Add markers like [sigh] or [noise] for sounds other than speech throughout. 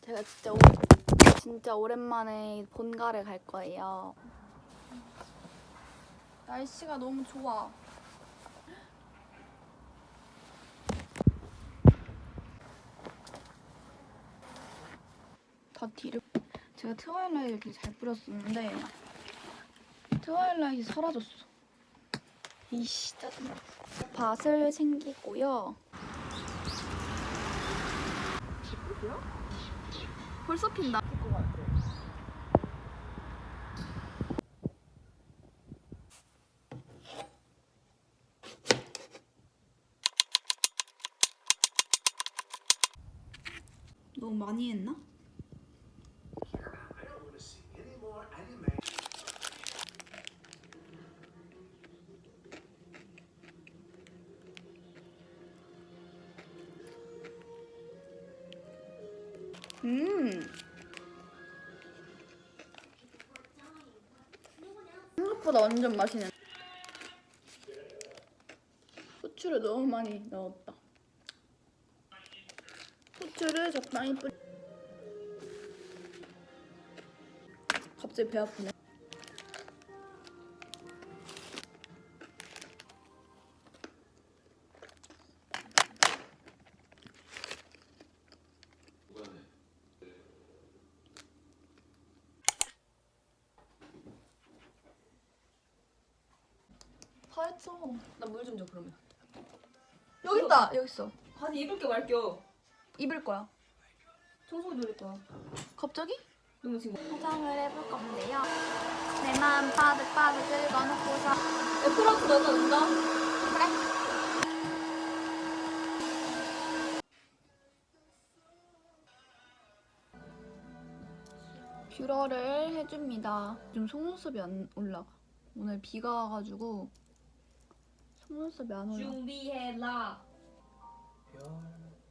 제가 진짜 오, 진짜 오랜만에 본가를 갈 거예요. 날씨가 너무 좋아. 다 뒤를 제가 트와일라이트를 잘 뿌렸었는데 트와일라이트이 사라졌어. 이씨 짜증나. 밭을 챙기고요. 벌써 핀다. 너무 많이 했나? 음. 생각보다 완전 맛있는. 후추를 너무 많이 넣었다. 후추를 적당히 뿌리. 갑자기 배 아프네. 다 했어. 나 물 좀 줘 그러면. 여기 있다. 여기 있어. 아니 입을 게 말게요. 입을 거야. 청소기 돌릴 거야. 갑자기? 너무 지금. 화장을 해볼 건데요. 내 마음 바득바득 긁어놓고서 에프라트 넣어 온다. 그래. 뷰러를 해줍니다. 지금 속눈썹이 안 올라가. 오늘 비가 와가지고 속눈썹이 안 올라가. 준비해라.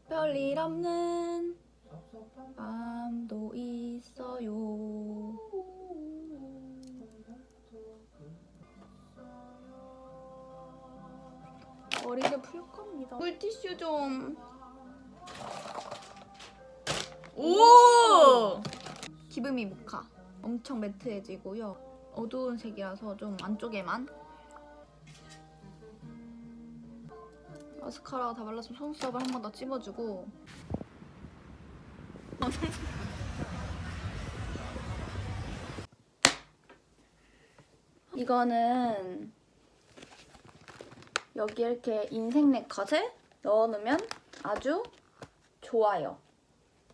별일 없는 밤도 있어요. 머리를 풀 겁니다. 물티슈 좀. 오! 기브미 모카. 엄청 매트해지고요. 어두운 색이라서 좀 안쪽에만. 마스카라 다 발랐으면 속눈썹을 한 번 더 찝어주고. [laughs] 이거는 여기 이렇게 인생 네컷을 넣어놓으면 아주 좋아요.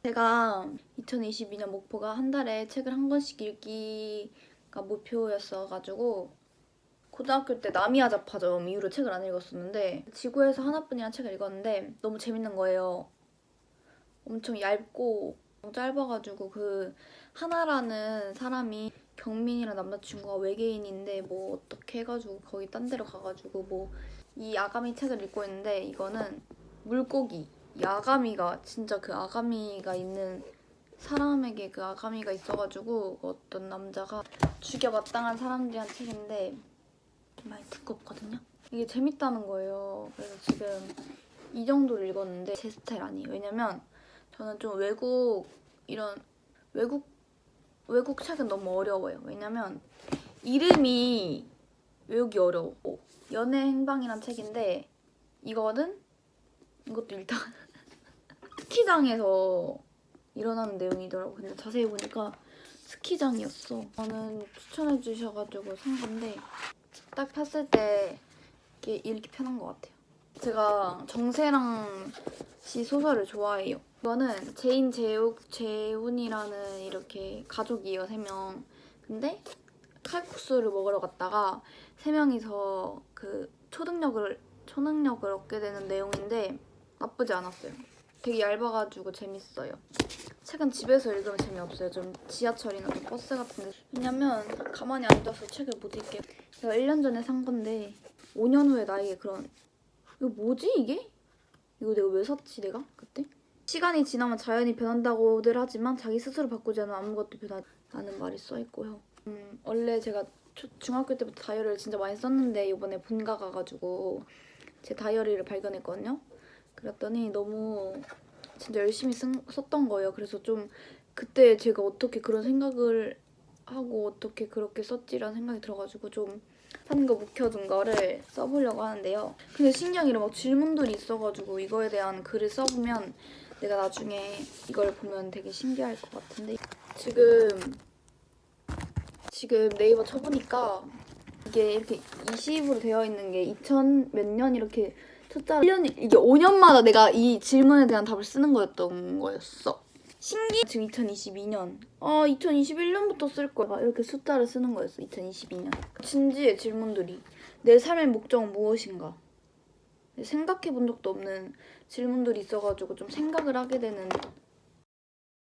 제가 2022년 목표가 한 달에 책을 한 권씩 읽기가 목표였어가지고 고등학교 때 나미야 자파점 이후로 책을 안 읽었었는데 지구에서 하나뿐이라는 책을 읽었는데 너무 재밌는 거예요. 엄청 얇고 짧아가지고 그 하나라는 사람이 경민이랑 남자친구가 외계인인데 뭐 어떻게 해가지고 거기 딴 데로 가가지고 뭐 이 아가미 책을 읽고 있는데 이거는 물고기 이 아가미가 진짜 그 아가미가 있는 사람에게 그 아가미가 있어가지고 어떤 남자가 죽여 마땅한 사람들이 한 책인데 많이 두껍거든요. 이게 재밌다는 거예요. 그래서 지금 이 정도를 읽었는데 제 스타일 아니에요. 왜냐면 저는 좀 외국 이런 외국 외국 책은 너무 어려워요. 왜냐면 이름이 외우기 어려워. 연애 행방이란 책인데 이거는 이것도 일단 [laughs] 스키장에서 일어나는 내용이더라고. 근데 자세히 보니까 스키장이었어. 저는 추천해 주셔가지고 산 건데 딱 탔을 때 이렇게 읽기 편한 것 같아요. 제가 정세랑 씨 소설을 좋아해요. 이거는 제인, 재욱, 재훈이라는 이렇게 가족이에요, 세 명. 근데 칼국수를 먹으러 갔다가 세 명이서 그 초능력을 초능력을 얻게 되는 내용인데 나쁘지 않았어요. 되게 얇아가지고 재밌어요. 책은 집에서 읽으면 재미없어요. 좀 지하철이나 좀 버스 같은 데. 왜냐면 가만히 앉아서 책을 못 읽게. 제가 1년 전에 산 건데 5년 후에 나에게 그런 이거 뭐지 이게? 이거 내가 왜 샀지 내가 그때? 시간이 지나면 자연이 변한다고들 하지만 자기 스스로 바꾸지 않으면 아무것도 변하지 않는 말이 써 있고요. 음, 원래 제가 초- 중학교 때부터 다이어리를 진짜 많이 썼는데 이번에 본가 가가지고 제 다이어리를 발견했거든요. 그랬더니 너무 진짜 열심히 쓴, 썼던 거예요. 그래서 좀 그때 제가 어떻게 그런 생각을 하고 어떻게 그렇게 썼지라는 생각이 들어가지고 좀산거 묵혀둔 거를 써보려고 하는데요. 근데 신기한 게 막 질문들이 있어가지고 이거에 대한 글을 써보면 내가 나중에 이걸 보면 되게 신기할 것 같은데 지금 지금 네이버 쳐보니까 이게 이렇게 20으로 되어 있는 게 2000 몇 년 이렇게 숫자 1년 이게 5년마다 내가 이 질문에 대한 답을 쓰는 거였던 거였어. 신기 지금 2022년. 아 2021년부터 쓸 거야. 이렇게 숫자를 쓰는 거였어. 2022년. 진지해 질문들이. 내 삶의 목적은 무엇인가? 생각해 본 적도 없는 질문들이 있어가지고 좀 생각을 하게 되는